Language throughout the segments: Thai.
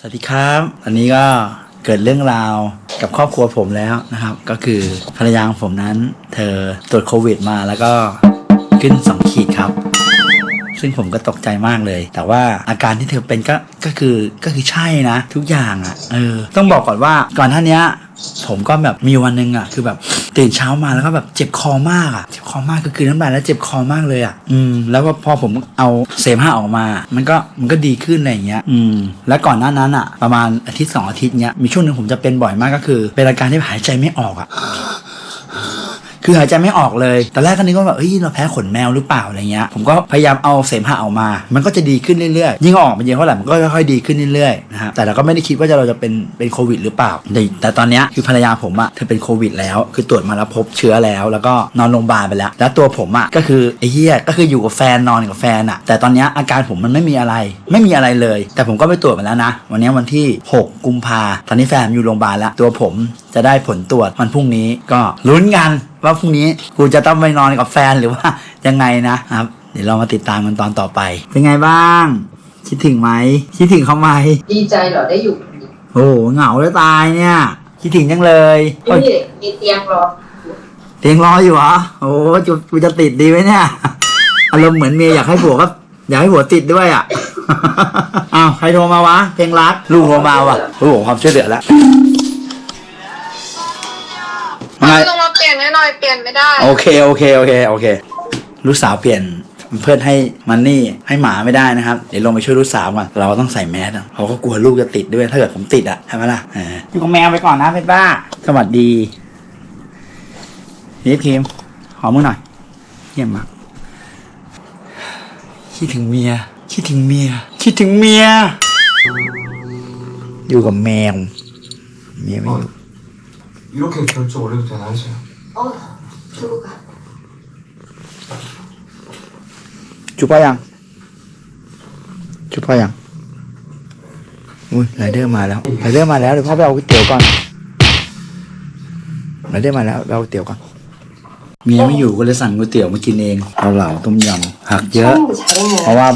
สวัสดีครับ อันนี้ก็เกิดเรื่องราวกับครอบครัวผมแล้วนะครับ ก็คือภรรยาของผมนั้น เธอตรวจโควิดมาแล้วก็ขึ้นสองขีดครับ ซึ่งผมก็ตกใจมากเลย แต่ว่าอาการที่เธอเป็นก็ก็คือก็คือใช่นะ ทุกอย่างอะ่ะเออ ต้องบอกก่อนว่าก่อนท่าเนี้ย ผมก็แบบมีวันหนึ่งอะ คือแบบ ตื่นเช้ามาแล้วก็แบบเจ็บคอมากอะเจ็บคอมากคือคืนน้ำลายแล้วเจ็บคอมากเลยอะอืมแล้วก็พอผมเอาเสมหะออกมา มันก็มันก็ดีขึ้นอะไรอย่างเงี้ยอืมแล้วก่อนหน้านั้นอะ ประมาณอาทิตย์สองอาทิตย์เนี้ยมีช่วงหนึ่งผมจะเป็นบ่อยมากก็คือ เป็นอาการที่หายใจไม่ออกอะ คือหายใจไม่ออกเลยแต่แรกก็นึกว่าแบบเอ้ยเราแพ้ขนแมวหรือเปล่าอะไรเงี้ย ผมก็พยายามเอาเสมหะออกมา มันก็จะดีขึ้นเรื่อยๆ ยิ่งออกมาเยอะเท่าไหร่ มันก็ค่อยๆดีขึ้นเรื่อยๆ นะครับแต่เราก็ไม่ได้คิดว่าจะเราจะเป็นเป็นโควิดหรือเปล่า แต่แต่ตอนเนี้ยคือภรรยาผมอะเธอเป็นโควิดแล้ว คือตรวจมาแล้วพบเชื้อแล้ว แล้วก็นอนโรงพยาบาลไปแล้ว แล้วตัวผมอะก็คือไอ้เหี้ย ก็คืออยู่กับแฟนนอนกับแฟนอะแต่ตอนเนี้ยอาการผมมันไม่มีอะไร ไม่มีอะไรเลย แต่ผมก็ไปตรวจมาแล้วนะ วันนี้วันที่ 6 กุมภาตอนนี้แฟนอยู่โรงพยาบาลแล้ว ตัวผมจะได้ผลตรวจวันพรุ่งนี้ก็ลุ้นกัน ว่าพรุ่งนี้กูจะต้องไปนอนกับแฟนหรือว่ายังไงนะครับ เดี๋ยวเรามาติดตามกันตอนต่อไป เป็นไงบ้าง คิดถึงไหมคิดถึงเขาไหมดีใจเหรอได้อยู่คนเดียวโอ้โหเหงาจะตายเนี่ย คิดถึงจังเลยนี่มีมีเตียงรอเตียงรออยู่เหรอโอ้โหจะกูจะติดดีไหมเนี่ยอารมณ์เหมือนเมียอยากให้ผัวก็อยากให้ผัวติดด้วยอะอ้าวใครโทรมาวะเพลงรักลูกโทรมาว่ะลูกผมความช่วยเหลือแล้ว เอาลงมาเปลี่ยนให้หน่อยเปลี่ยนไม่ได้ โอเคโอเคโอเคโอเค ลูกสาวเปลี่ยนเพื่อนให้มันนี่ให้หมาไม่ได้นะครับ เดี๋ยวลงไปช่วยลูกสาวก่อนเราต้องใส่แมสอะเขาก็กลัวลูกจะติดด้วยถ้าเกิดผมติดอะใช่ไหมล่ะเอออยู่กับแมวไปก่อนนะเพชรบ้า สวัสดีนี่พิมพ์ขอมือหน่อย เยี่ยมมากคิดถึงเมีย คิดถึงเมีย คิดถึงเมีย อยู่กับแมว เมียไม่อยู่ 이렇게 결정 올려도 되나 해서요. จุบไปยัง จุบไปยังอุ้ยไรเดอร์มาแล้วไรเดอร์มาแล้วเดี๋ยวพ่อไปเอาก๋วยเตี๋ยวก่อนไรเดอร์มาแล้วเอาก๋วยเตี๋ยวก่อนมีไม่อยู่ก็เลยสั่งก๋วยเตี๋ยวมากินเองเอาเหลาต้มยำหักเยอะ เพราะว่า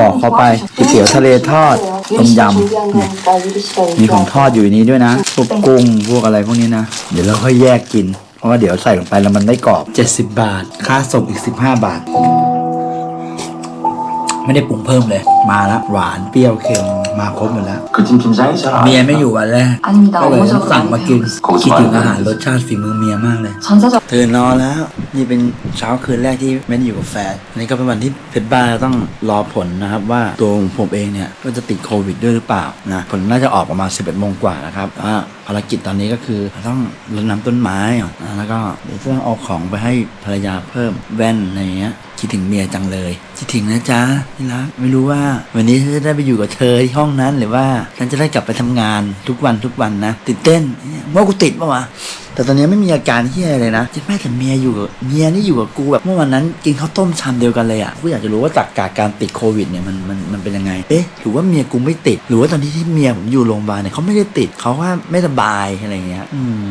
บอกเขาไปก๋วยเตี๋ยวทะเลทอดต้มยำมีของทอดอยู่นนี้ด้วยนะพวกกุ้งพวกอะไรพวกนี้นะ เดี๋ยวเราค่อยแยกกิน เพราะว่าเดี๋ยวใส่ลงไปแล้วมันไม่กรอบ 70 บาท ค่าส่งอีก 15 บาท ไม่ได้ปรุงเพิ่มเลย มาละหวานเปรี้ยวเค็ม มาครบหมดแล้ว 그 팀 팀장이 잘 เมียไม่อยู่วันแรก 아닙니다. ก็เลยต้อง 어머저도 สั่งมากิน ของ คิดถึงอาหารรสชาติฝีมือเมียมากเลย 전사적 ตื่นนอนแล้ว นี่เป็นเช้าคืนแรกที่ไม่ได้อยู่กับแฟนอันนี้ก็เป็นวันที่เพชรบ้าต้องรอผลนะครับว่าตัวของผมเองเนี่ยก็จะติดโควิดด้วยหรือเปล่านะผลน่าจะออกประมาณ 11โมงกว่านะครับอ่าภารกิจตอนนี้ก็คือต้องรดน้ำต้นไม้อ่ะนะแล้วก็เดี๋ยวต้องเอาของไปให้ภรรยาเพิ่มแว่นอะไรเงี้ย คิดถึงเมียจังเลยคิดถึงนะจ๊ะที่รักไม่รู้ว่า วันนี้ฉันจะได้ไปอยู่กับเธอที่ห้องนั้นหรือว่าฉันจะได้กลับไปทำงานทุกวันทุกวันนะติดเต้นว่ากูติดปะวะแต่ตอนนี้ไม่มีอาการที่อะไรเลยนะจะแม่แต่เมียอยู่กับเมียนี่อยู่กับกูแบบเมื่อวันนั้นกินข้าวต้มชามเดียวกันเลยอะกูอยากจะรู้ว่าจากกาการติดโควิดเนี่ยมันมันมันเป็นยังไง เอ๊ะหรือว่าเมียกูไม่ติด หรือว่าตอนที่ที่เมียผมอยู่โรงพยาบาลเนี่ยเขาไม่ได้ติดเขาว่าไม่สบายอะไรเงี้ย อืม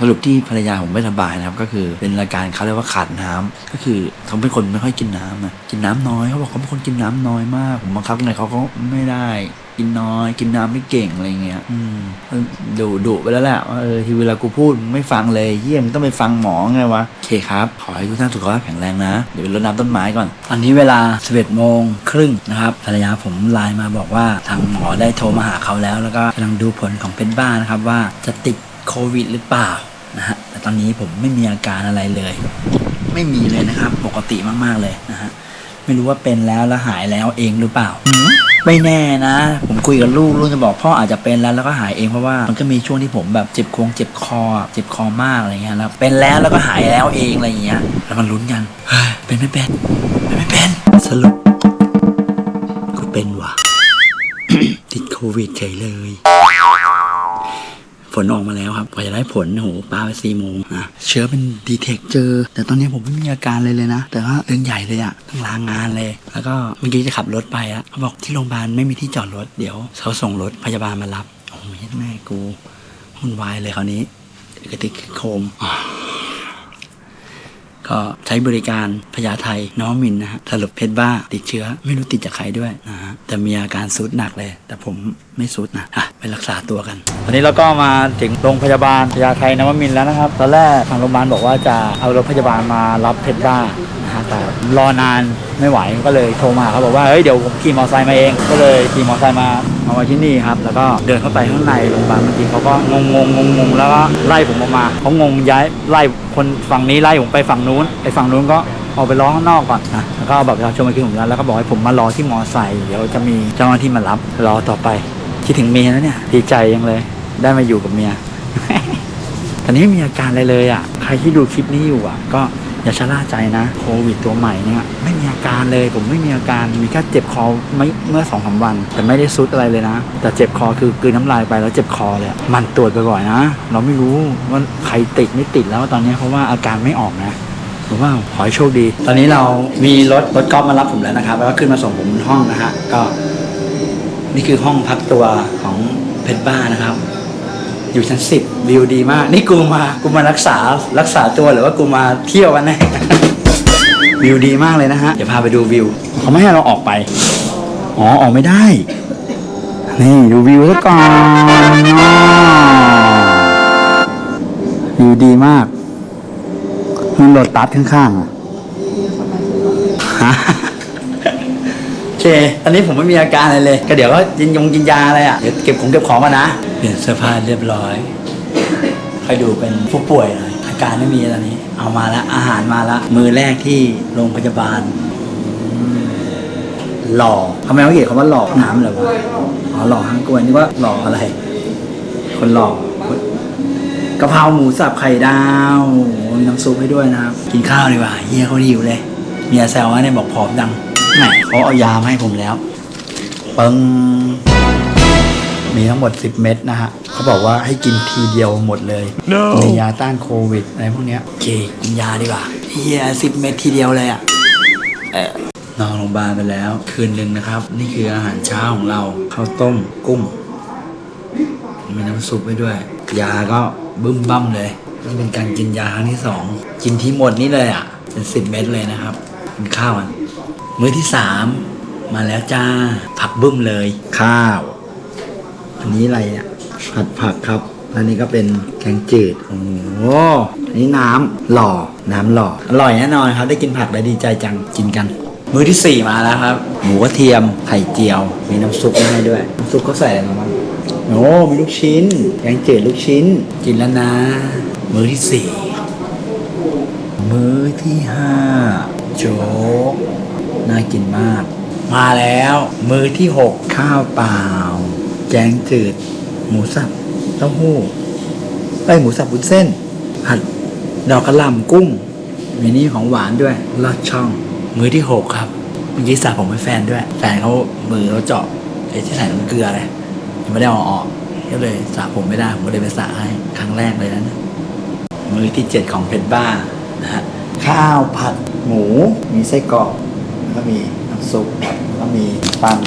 สรุปที่ภรรยาผมไม่สบายนะครับ ก็คือเป็นอาการเขาเรียกว่าขาดน้ำก็คือเขาเป็นคนไม่ค่อยกินน้ำอะกินน้ำน้อยเขาบอกเขาเป็นคนกินน้ำน้อยมาก ผมบังคับไงเขาก็ไม่ได้กินน้อยกินน้ำไม่เก่งอะไรเงี้ย อืมดุดุไปแล้วแหละว่าเออที่เวลากูพูดไม่ฟังเลยเยี่ยมต้องไปฟังหมอไงวะโอเคครับ ขอให้ทุกท่านสุขภาพแข็งแรงนะ เดี๋ยวไปรดน้ำต้นไม้ก่อน อันนี้เวลา 11โมงครึ่งนะครับภรรยาผมไลน์มาบอกว่าทางหมอได้โทรมาหาเขาแล้ว แล้วก็กำลังดูผลของเป็นบ้านะครับว่าจะติดโควิดหรือเปล่า นะฮะแต่ตอนนี้ผมไม่มีอาการอะไรเลย ไม่มีเลยนะครับ ปกติมากๆเลยนะฮะไม่รู้ว่าเป็นแล้วแล้วหายแล้วเองหรือเปล่าไม่แน่นะ ผมคุยกับลูกลูกจะบอกพ่ออาจจะเป็นแล้วแล้วก็หายเองเพราะว่ามันก็มีช่วงที่ผมแบบเจ็บโครงเจ็บคอ เจ็บคอมากอะไรเงี้ยแล้วเป็นแล้วแล้วก็หายแล้วเองอะไรเงี้ยแล้วมันลุ้นกันเฮ้ยเป็นไม่เป็นเป็นไม่เป็นสรุปกูเป็นว่ะติดโควิดเฉยเลย ลออกมาแล้วครับกว่าจะได้ผลโหปาไปสี่โมงนะเชื้อเป็นดีเทคเจอ แต่ตอนนี้ผมไม่มีอาการเลยเลยนะ แต่ว่าเรื่องใหญ่เลยอะต้องลางงานเลย แล้วก็เมื่อกี้จะขับรถไปอะเขาบอกที่โรงพยาบาลไม่มีที่จอดรถเดี๋ยวเขาส่งรถพยาบาลมารับโอ้ยแม่กูวุ่นวายเลยคราวนี้กระติกโคมอ ก็ใช้บริการพญาไทน้องมินนะฮะสรุปเพชรบ้าติดเชื้อ ไม่รู้ติดจากใครด้วยนะฮะแต่มีอาการซุดหนักเลย แต่ผมไม่ซุดนะอะไปรักษาตัวกันวันนี้เราก็มาถึงโรงพยาบาลพญาไทนวมินแล้วนะครับ ตอนแรกทางโรงพยาบาลบอกว่าจะเอารถพยาบาลมารับเพชรบ้า แต่รอนานไม่ไหวก็เลยโทรมาเขาบอกว่าเฮ้ยเดี๋ยวผมขี่มอเตอร์ไซค์มาเอง ก็เลยขี่มอเตอร์ไซค์มามาไว้ที่นี่ครับ แล้วก็เดินเข้าไปข้างในโรงพยาบาลบางทีเขาก็งงงงงงแล้วก็ไล่ผมออกมาเขางงย้ายไล่คนฝั่งนี้ไล่ผมไปฝั่งนู้นไอ้ฝั่งนู้นก็ออกไปร้องข้างนอกก่อนนะแล้วก็เอาบัตรประชาชนมาคืนผมแล้วแล้วก็บอกให้ผมมารอที่มอเตอร์ไซค์เดี๋ยวจะมีเจ้าหน้าที่มารับรอต่อไปคิดถึงเมียแล้วเนี่ยดีใจยังเลย ได้มาอยู่กับเมียตอนนี้ไม่มีอาการอะไรเลยอะ ใครที่ดูคลิปนี้อยู่อะ ก็ อย่าชะล่าใจนะโควิดตัวใหม่เนี่ยไม่มีอาการเลยผมไม่มีอาการมีแค่เจ็บคอไม่เมื่อสองสามวัน แต่ไม่ได้ซุดอะไรเลยนะ แต่เจ็บคอคือกืนน้ำลายไปแล้วเจ็บคอเลยมันตรวจบ่อยๆนะ เราไม่รู้ว่าใครติดไม่ติดแล้วตอนนี้เพราะว่าอาการไม่ออกนะผมว่าขอให้โชคดี ตอนนี้เรามีรถรถกอล์ฟมารับผมแล้วนะครับ แล้วก็ขึ้นมาส่งผมบนห้องนะฮะก็ นี่คือห้องพักตัวของเพชรบ้านะครับ อยู่ชั้นสิบวิวดีมาก นี่กูมากูมารักษารักษาตัวหรือว่ากูมาเที่ยวกันแน่วิวดีมากเลยนะฮะ เดี๋ยวพาไปดูวิว เขาไม่ให้เราออกไป อ๋อ ออกไม่ได้ นี่ดูวิวซะก่อนอ๋อวิวดีมาก มันโหลดตัดข้างๆอะฮะโอเค ตอนนี้ผมไม่มีอาการอะไรเลย ก็เดี๋ยวก็กินยงกินยาอะไรอะ เดี๋ยวเก็บของเก็บของมานะ เปลี่ยนเสื้อผ้าเรียบร้อยคอยดูเป็นผู้ป่วยหน่อยอาการไม่มีตอนนี้ เอามาแล้วอาหารมาแล้วมือแรกที่โรงพยาบาล หล่อทำไมเขาเขียนคำว่าหล่อน้ำเหรอวะอ๋อหล่อห้างกล้วยนี่ว่าหล่ออะไร คนหล่อกะเพราหมูสับไข่ดาวมีน้ำซุปให้ด้วยนะครับ กินข้าวดีกว่าเฮียเขาหิวเลยเมียแซวว่าเนี่ยบอกผอมดังแหมเขาเอายามาให้ผมแล้วปึ้ง มีทั้งหมด 10 เม็ดนะฮะเขาบอกว่าให้กินทีเดียวหมดเลย no. มียาต้านโควิดอะไรพวกเนี้ยโอเคกินยาดีกว่าเฮียสิบเม็ดทีเดียวเลยอะ่ะเออนอนโรงพยาบาลไปแล้ว คืนหนึ่งนะครับ นี่คืออาหารเช้าของเราข้าวต้มกุ้ง มีน้ำซุปไปด้วย ยาก็บึ้มบั้มเลยนี่เป็นการกินยาครั้งที่สองกินที่หมดนี่เลยอะเป็นสิบเม็ดเลยนะครับกินข้าวอะมื้อที่สามมาแล้วจ้าผักบึ้มเลย ข้าว อันนี้อะไรเนี่ยผัดผักครับอันนี้ก็เป็นแกงจืด โอ้โหอันนี้น้ำหล่อ น้ำหล่อ อร่อยแน่นอนครับ ได้กินผักแล้วดีใจจัง กินกัน มื้อที่สี่มาแล้วครับ หมูกระเทียม ไข่เจียว มีน้ำซุปให้ด้วย น้ำซุปเขาใส่อะไรมาบ้าง โอ้ มีลูกชิ้น แกงจืดลูกชิ้น กินแล้วนะ มื้อที่สี่มื้อที่ห้าโจ๊ก น่ากินมาก มาแล้ว มื้อที่หกข้าวเปล่า แกงจืด หมูสับเต้าหู้ไอหมูสับบุนเส้น ผัดดอกกระหล่ำกุ้ง มีนี่ของหวานด้วยลอดช่อง มือที่หกครับเมื่อกี้สระผมให้แฟนด้วย แฟนเขามือเขาเจาะไอ้ที่ใส่น้ำเกลืออะไรยังไม่ได้เอาออกก็เลยสระผมไม่ได้ผมก็เลยไปสระให้ครั้งแรกเลยนะมือที่เจ็ดของเพชรบ้านะฮะข้าวผัดหมู มีไส้กรอกแล้วก็มีน้ำซุปแล้วก็มีปัน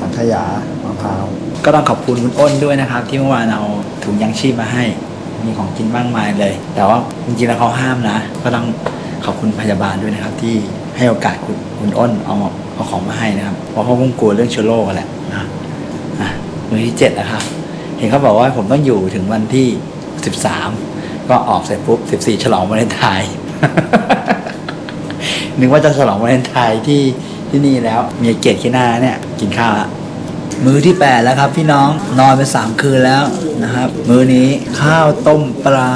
สังขยา มะพร้าก็ต้องขอบคุณคุณอ้นด้วยนะครับ ที่เมื่อวานเอาถุงยังชีพมาให้ มีของกินมากมายเลย แต่ว่าจริงๆแล้วเขาห้ามนะ ก็ต้องขอบคุณพยาบาลด้วยนะครับ ที่ให้โอกาสคุณคุณอ้นเอาเอาของมาให้นะครับ เพราะเขาคงกลัวเรื่องเชื้อโรคกันแหละนะอะมือที่เจ็ดนะครับ เห็นเขาบอกว่าผมต้องอยู่ถึงวันที่สิบสามก็ออกเสร็จปุ๊บสิบสี่ฉลองวาเลนไทน์นึกว่าจะฉลองวาเลนไทน์ที่ที่นี่แล้วมีเกียรติขี้หน้าเนี่ย กินข้าวละ มือที่แปดแล้วครับพี่น้องนอนไปสามคืนแล้วนะครับ มือนี้ข้าวต้มปลา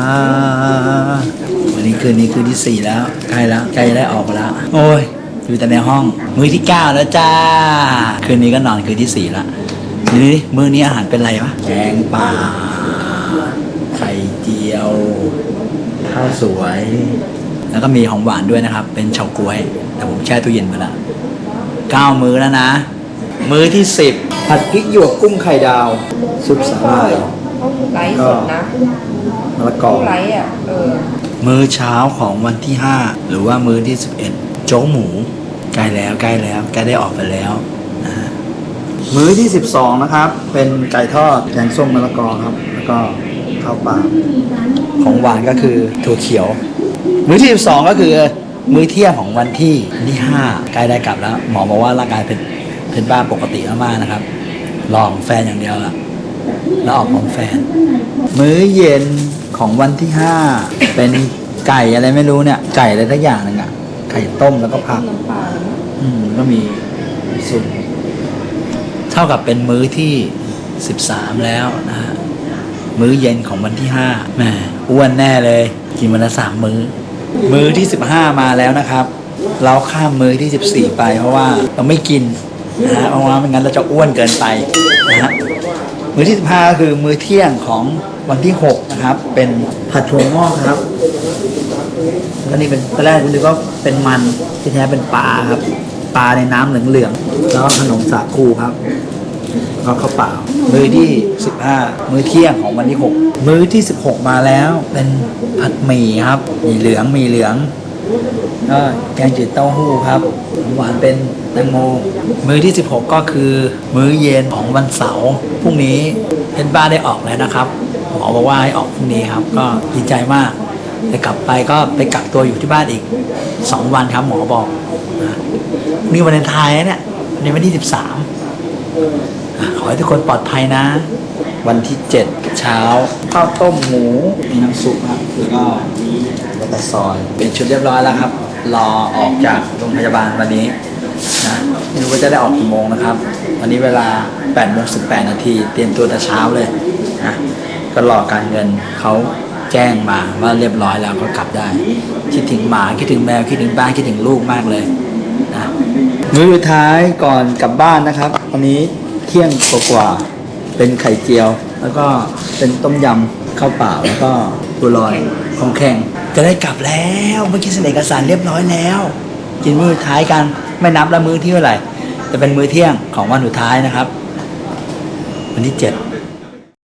วันนี้คืนนี้คืนที่สี่แล้วใกล้แล้วใกล้จได้ออกแล้ว โอ้ย อยู่แต่ในห้อง มือที่เก้าแล้วจ้า คืนนี้ก็นอนคืนที่สี่แล้วนี่มือนี้อาหารเป็นอะไรวะแกงป่าไข่เจียว ข้าวสวย แล้วก็มีของหวานด้วยนะครับ เป็นเฉาก๊วย แต่ผมแช่ตู้เย็นมาแล้วเก้ามื้อแล้วนะ มื้อที่สิบผัดพริกหยวกกุ้งไข่ดาว ซุปสาหร่ายไลฟ์สดนะมะละกอไลฟ์อะเออมื้อเช้าของวันที่ห้าหรือว่ามื้อที่สิบเอ็ดโจ๊กหมูใกล้แล้วใกล้แล้วใกล้ได้ออกไปแล้วนะฮะมื้อที่สิบสองนะครับ เป็นไก่ทอดแกงส้มมะละกอครับ แล้วก็ข้าวเปล่าของหวานก็คือถั่วเขียว มื้อที่12ก็คือมื้อเที่ยงของวันที่วันที่5ใกล้ได้กลับแล้ว หมอบอกว่าร่างกายเป็น เป็นบ้าปกติมากๆนะครับรอของแฟนอย่างเดียวละแล้วออกของแฟน มื้อเย็นของวันที่5เป็นไก่อะไรไม่รู้เนี่ย ไก่อะไรทักอย่างหนึงอะไก่ต้มแล้วก็ผัก น้ำปลาแล้วมั้งอืมก็มีสุดเท่ากับเป็นมื้อที่ 13 แล้วนะฮะมื้อเย็นของวันที่5แหมอ้วนแน่เลย กินวันละสามมื้อ มื้อที่ 15 มาแล้วนะครับ เราข้ามมื้อที่ 14 ไปเพราะว่าเราไม่กิน นะฮะเพราะว่าไม่งั้นเราจะอ้วนเกินไปนะฮะมื้อที่15ก็คือมื้อเที่ยงของวันที่6นะครับ เป็นผัดถั่วงอกครับแล้วนี่เป็นตอนแรกผมนึกว่าเป็นมันที่แท้เป็นปลาครับ ปลาในน้ำเหลืองๆแล้วก็ขนมสาคูครับแล้วก็ข้าวเปล่า มื้อที่ 15 มื้อเที่ยงของวันที่ 6 มื้อที่ 16 มาแล้ว เป็นผัดหมี่ครับหมี่เหลืองหมี่เหลือง ก็แกงจืดเต้าหู้ครับหวานเป็นแตงโม มื้อที่ 16 ก็คือมื้อเย็นของวันเสาร์พรุ่งนี้เป็นบ้านได้ออกแล้วนะครับหมอบอกว่าให้ออกพรุ่งนี้ครับก็ดีใจมากแต่กลับไปก็ไปกักตัวอยู่ที่บ้านอีกสองวันครับหมอบอกนะนี่วันเลนไทายเนี่ยวันนี้วันที่สิบสามขอให้ทุกคนปลอดภัยนะ วันที่เจ็ดเช้าข้าวต้มหมูมีน้ำซุปครับแล้วก็ บัตเตอร์ซอยเป็นชุดเรียบร้อยแล้วครับ รอออกจากโรงพยาบาลวันนี้นะไม่รู้ว่าจะได้ออกกี่โมงนะครับ วันนี้เวลา8โมง18 นาที เตรียมตัวแต่เช้าเลยนะก็รอการเงินเขาแจ้งมาว่าเรียบร้อยแล้วก็กลับได้ คิดถึงหมาคิดถึงแมวคิดถึงบ้านคิดถึงลูกมากเลยนะมื้อสุดท้ายก่อนกลับบ้านนะครับวันนี้เที่ยงกว่าๆเป็นไข่เจียว แล้วก็เป็นต้มยำข้าวเปล่าแล้วก็ บัวลอยของแข่งจะได้กลับแล้วเมื่อกี้เซ็นเอกสารเรียบร้อยแล้ว กินมื้อท้ายกันไม่นับแล้วมื้อที่เท่าไหร่จะเป็นมื้อเที่ยงของวันสุดท้ายนะครับ วันที่เจ็ด